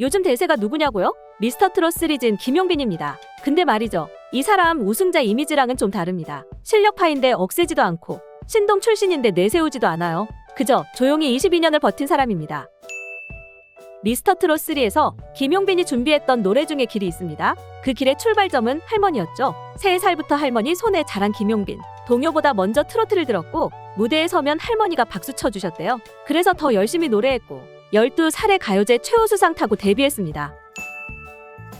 요즘 대세가 누구냐고요? 미스터 트롯 시리즈인 김용빈입니다. 근데 말이죠. 이 사람 우승자 이미지랑은 좀 다릅니다. 실력파인데 억세지도 않고 신동 출신인데 내세우지도 않아요. 그저 조용히 22년을 버틴 사람입니다. 미스터 트롯 3에서 김용빈이 준비했던 노래 중에 길이 있습니다. 그 길의 출발점은 할머니였죠. 3살부터 할머니 손에 자란 김용빈. 동요보다 먼저 트로트를 들었고 무대에 서면 할머니가 박수 쳐주셨대요. 그래서 더 열심히 노래했고 12살에 가요제 최우수상 타고 데뷔했습니다.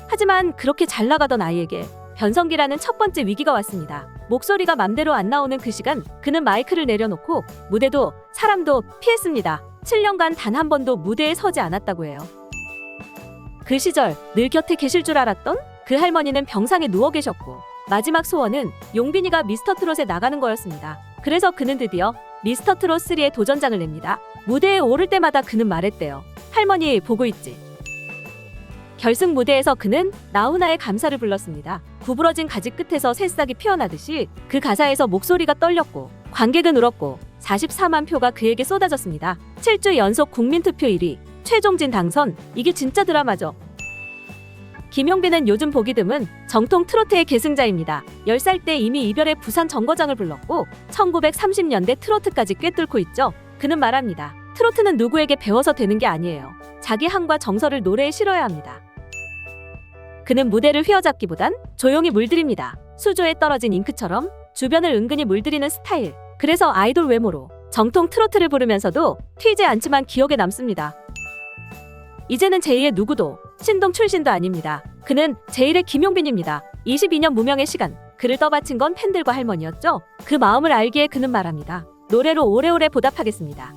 하지만 그렇게 잘 나가던 아이에게 변성기라는 첫 번째 위기가 왔습니다. 목소리가 맘대로 안 나오는 그 시간 그는 마이크를 내려놓고 무대도 사람도 피했습니다. 7년간 단 한 번도 무대에 서지 않았다고 해요. 그 시절 늘 곁에 계실 줄 알았던 그 할머니는 병상에 누워 계셨고 마지막 소원은 용빈이가 미스터 트롯에 나가는 거였습니다. 그래서 그는 드디어 미스터 트롯 3의 도전장을 냅니다. 무대에 오를 때마다 그는 말했대요. 할머니 보고 있지. 결승 무대에서 그는 나훈아의 감사를 불렀습니다. 구부러진 가지 끝에서 새싹이 피어나듯이 그 가사에서 목소리가 떨렸고 관객은 울었고 44만 표가 그에게 쏟아졌습니다. 7주 연속 국민투표 1위, 최종진 당선. 이게 진짜 드라마죠. 김용빈은 요즘 보기 드문 정통 트로트의 계승자입니다. 10살 때 이미 이별의 부산 정거장을 불렀고 1930년대 트로트까지 꿰뚫고 있죠. 그는 말합니다. 트로트는 누구에게 배워서 되는 게 아니에요. 자기 한과 정서를 노래에 실어야 합니다. 그는 무대를 휘어잡기보단 조용히 물들입니다. 수조에 떨어진 잉크처럼 주변을 은근히 물들이는 스타일. 그래서 아이돌 외모로 정통 트로트를 부르면서도 튀지 않지만 기억에 남습니다. 이제는 제2의 누구도 신동 출신도 아닙니다. 그는 제1의 김용빈입니다. 22년 무명의 시간. 그를 떠받친 건 팬들과 할머니였죠. 그 마음을 알기에 그는 말합니다. 노래로 오래오래 보답하겠습니다.